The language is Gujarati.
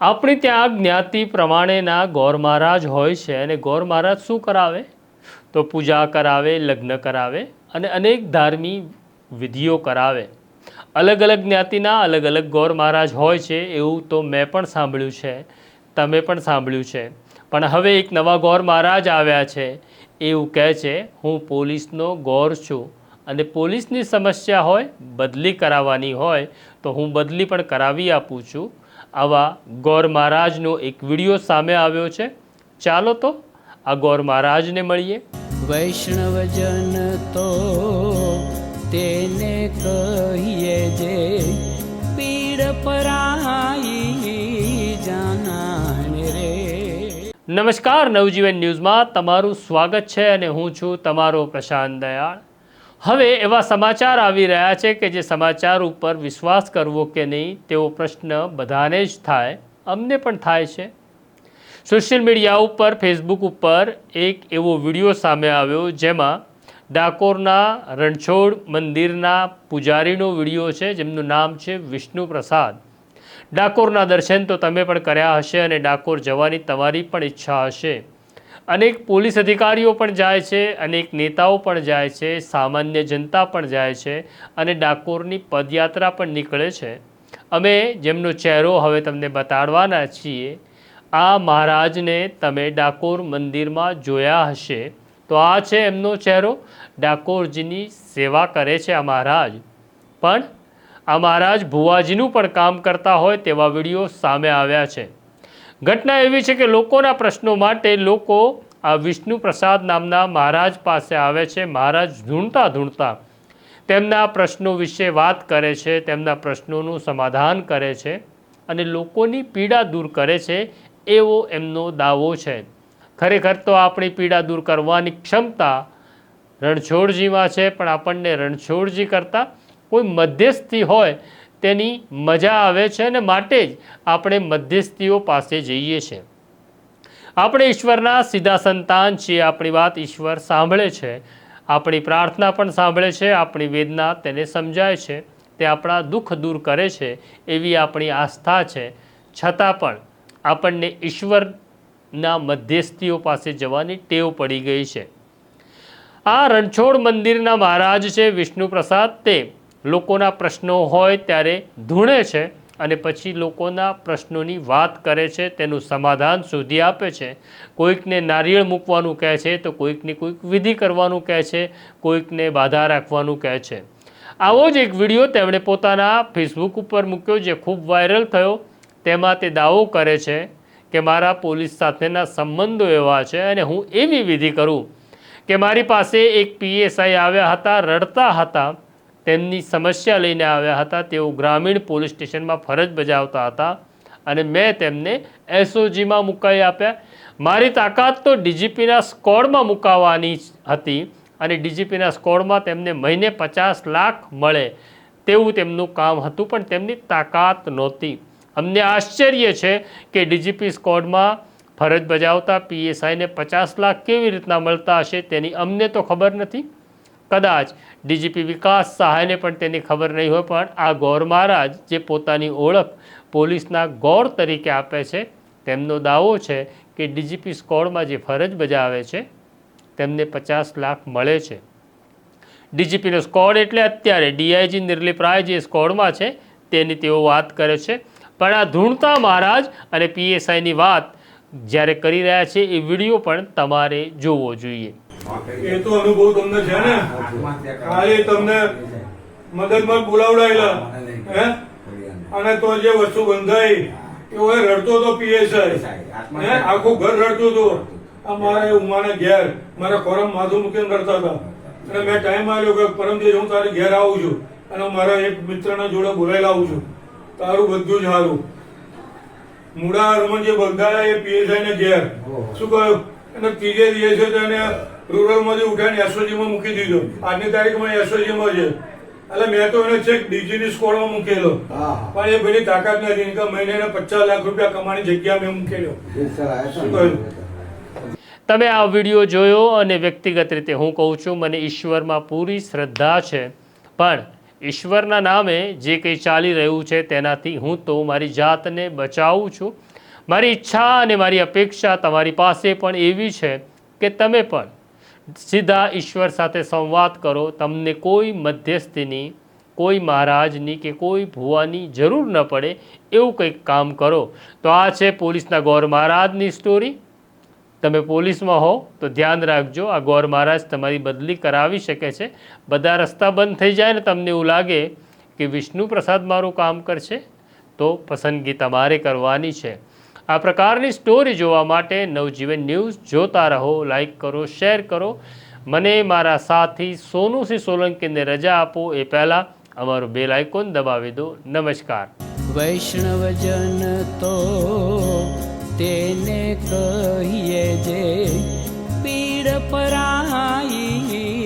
આપણી ત્યાં જ્ઞાતિ પ્રમાણેના ગોર મહારાજ હોય છે અને ગોર મહારાજ શું કરાવે? તો પૂજા કરાવે, લગ્ન કરાવે અને અનેક ધાર્મિક વિધિઓ કરાવે. અલગ અલગ જ્ઞાતિના અલગ અલગ ગોર મહારાજ હોય છે એવું તો મેં પણ સાંભળ્યું છે. તમે પણ સાંભળ્યું છે. પણ હવે એક નવા ગોર મહારાજ આવ્યા છે. એવું કહે છે, હું પોલીસનો ગોર છું અને પોલીસની સમસ્યા હોય, બદલી કરાવવાની હોય, તો હું બદલી પણ કરાવી આપું છું. આવા ગોર મહારાજનો એક વીડિયો સામે આવ્યો છે. ચાલો તો આ ગોર મહારાજને મળીએ. વૈષ્ણવજન તો તેને કહીએ જે પીડ પરાઈ જાનાને રે. નમસ્કાર નવજીવન ન્યૂઝમાં તમારું સ્વાગત છે અને હું છું તમારો પ્રશાંત દયાળ. હવે એવા સમાચાર આવી રહ્યા છે કે જે સમાચાર ઉપર વિશ્વાસ કરવો કે નહીં, તેવો પ્રશ્ન બધાને જ થાય, અમને પણ થાય છે. સોશિયલ મીડિયા ઉપર, ફેસબુક ઉપર એક એવો વીડિયો સામે આવ્યો જેમાં ડાકોરના રણછોડ મંદિરના પૂજારીનો વીડિયો છે, જેમનું નામ છે વિષ્ણુ પ્રસાદ. ડાકોરના દર્શન તો તમે પણ કર્યા હશે અને ડાકોર જવાની તમારી પણ ઈચ્છા હશે. અનેક પોલીસ અધિકારીઓ પણ જાય છે, અનેક નેતાઓ પણ જાય છે, સામાન્ય જનતા પણ જાય છે અને ડાકોરની પદયાત્રા પણ નીકળે છે. અમે જેમનો ચહેરો હવે તમને બતાડવાના છીએ, આ મહારાજને તમે ડાકોર મંદિરમાં જોયા હશે. તો આ છે એમનો ચહેરો, ડાકોરજીની સેવા કરે છે આ મહારાજ. પણ આ મહારાજ ભુવાજીનું પણ કામ કરતા હોય તેવા વીડિયો સામે આવ્યા છે. ઘટના એવી છે કે લોકોના પ્રશ્નો માટે લોકો આ વિષ્ણુ પ્રસાદ નામના મહારાજ પાસે આવે છે. મહારાજ ઢૂંઢતા ઢૂંઢતા તેમના પ્રશ્નો વિશે વાત કરે છે, તેમના પ્રશ્નોનું સમાધાન કરે છે અને લોકોની પીડા દૂર કરે છે એવો એમનો દાવો છે. ખરેખર તો આપણી પીડા દૂર કરવાની ક્ષમતા રણછોડજીમાં છે, પણ આપણને રણછોડજી કરતાં કોઈ મધ્યસ્થી હોય તેની મજા આવે છે અને માટે જ આપણે મધ્યસ્થીઓ પાસે જઈએ છીએ. આપણે ઈશ્વરના સીધા સંતાન છીએ, આપણી વાત ઈશ્વર સાંભળે છે. આપણી પ્રાર્થના પણ સાંભળે છે, આપણી વેદના તેને સમજાય છે. તે આપણા દુઃખ દૂર કરે છે, એવી આપણી આસ્થા છે. છતાં પણ આપણને ઈશ્વરના મધ્યસ્થીઓ પાસે જવાની ટેવ પડી ગઈ છે. આ રણછોડ મંદિરના મહારાજ છે વિષ્ણુપ્રસાદ તે લોકોના પ્રશ્નો હોય ત્યારે ધૂણે છે અને પછી લોકોના પ્રશ્નોની વાત કરે છે, તેનું સમાધાન શોધી આપે છે. કોઈકને નારિયેળ મૂકવાનું કહે છે, તો કોઈકને કોઈક વિધિ કરવાનું કહે છે, કોઈકને બાધા રાખવાનું કહે છે. આવો જ એક વીડિયો તેમણે પોતાના ફેસબુક ઉપર મૂક્યો જે ખૂબ વાયરલ થયો. તેમાં તે દાવો કરે છે કે મારા પોલીસ સાથેના સંબંધો એવા છે અને હું એવી વિધિ કરું કે મારી પાસે એક પીએસઆઈ આવ્યા હતા, રડતા હતા. તેમની સમસ્યા લઈને આવ્યા હતા. તેઓ ગ્રામીણ પોલીસ સ્ટેશનમાં ફરજ બજાવતા હતા અને મેં તેમને એસઓજીમાં મુકાઈ આપ્યા. મારી તાકાત તો ડીજીપીના સ્કોડમાં મુકાવવાની હતી અને ડીજીપીના સ્કોડમાં તેમને મહિને પચાસ લાખ મળે તેવું તેમનું કામ હતું, પણ તેમની તાકાત નહોતી. અમને આશ્ચર્ય છે કે ડીજીપી સ્કોડમાં ફરજ બજાવતા પીએસઆઈને પચાસ લાખ કેવી રીતના મળતા હશે તેની અમને તો ખબર નથી. કદાચ ડીજીપી વિકાસ સહાયને પણ તેની ખબર નહીં હોય, પણ આ ગૌર મહારાજ જે પોતાની ઓળખ પોલીસના ગૌર તરીકે આપે છે, તેમનો દાવો છે કે ડીજીપી સ્કોડમાં જે ફરજ બજાવે છે, તેમને પચાસ લાખ મળે છે. ડીજીપીનો સ્કોડ એટલે અત્યારે ડીઆઈજી નિર્લિપ રાય જે સ્કોડમાં છે, તેની તેઓ વાત કરે છે. પણ આ ધૂણતા મહારાજ અને પીએસઆઈની વાત જ્યારે કરી રહ્યા છે, એ વીડિયો પણ તમારે જોવો જોઈએ. એ તો અનુભવ તમને છે ને? કાલે તમને મદદમાં બોલાવડાયેલા. હે? અને તો જે વસ્તુ બંધાઈ એ રડતો હતો પીએસઆઈ. હે? આખું ઘર રડતું હતું. અમારે ઉમાને ઘેર, મારા ખોરામ માથું મૂકીને રડતા હતા. અને મેં ટાઈમ આવ્યો કે પરમથી હું તારે ઘેર આવું છું. અને મારા એક મિત્રના જોડે બોલાયેલા આવું છું. તારું બધું જ સારું મુડા હરમન જે બંધાયા એ પીએસઆઈ ને ઘેર. શું કહ્યું? અને ત્રીજે દિવસે તો એને રૂરલમાંથી ઉઠાઈને એસઓજી મૂકી દીધો. આજની તારીખમાં એસઓજીમાં છે. એટલે મેં તો એને છેક ડીજીની સ્કોડમાં મૂકેલો. પણ એ ભાઈની તાકાત નથી. કે મહિને એને પચાસ લાખ રૂપિયા કમાવાની જગ્યા મેં મૂકેલો. શું કહ્યું? તમે આ વીડિયો જોયો અને વ્યક્તિગત રીતે હું કહું છું મને ઈશ્વરમાં પૂરી શ્રદ્ધા છે. પણ ઈશ્વરના નામે જે કંઈ ચાલી રહ્યું છે તેનાથી હું તો મારી જાતને બચાવું છું. મારી ઈચ્છા અને મારી અપેક્ષા તમારી પાસે પણ એવી છે કે તમે પણ સીધા ઈશ્વર સાથે સંવાદ કરો, તમને કોઈ મધ્યસ્થીની, કોઈ મહારાજની કે કોઈ ભુવાની જરૂર ન પડે એવું કંઈક કામ કરો. તો આ છે પોલીસના ગૌર મહારાજની સ્ટોરી તમે પોલીસમાં હો તો ધ્યાન રાખજો, આ ગૌર મહારાજ તમારી બદલી કરાવી શકે છે. બધા રસ્તા બંધ થઈ જાય ને તમને એવું લાગે કે વિષ્ણુ પ્રસાદ મારું કામ કરશે, તો પસંદગી તમારે કરવાની છે. આ પ્રકારની સ્ટોરી જોવા માટે નવજીવન ન્યૂઝ જોતા રહો લાઈક કરો શેર કરો. મને મારા સાથી સોનુસિંહ સોલંકીને રજા આપો એ પહેલાં અમારું બેલ આઇકોન દબાવી દો. નમસ્કાર. વૈષ્ણવજન તો તેને કહીએ જે પીડ પરાઈ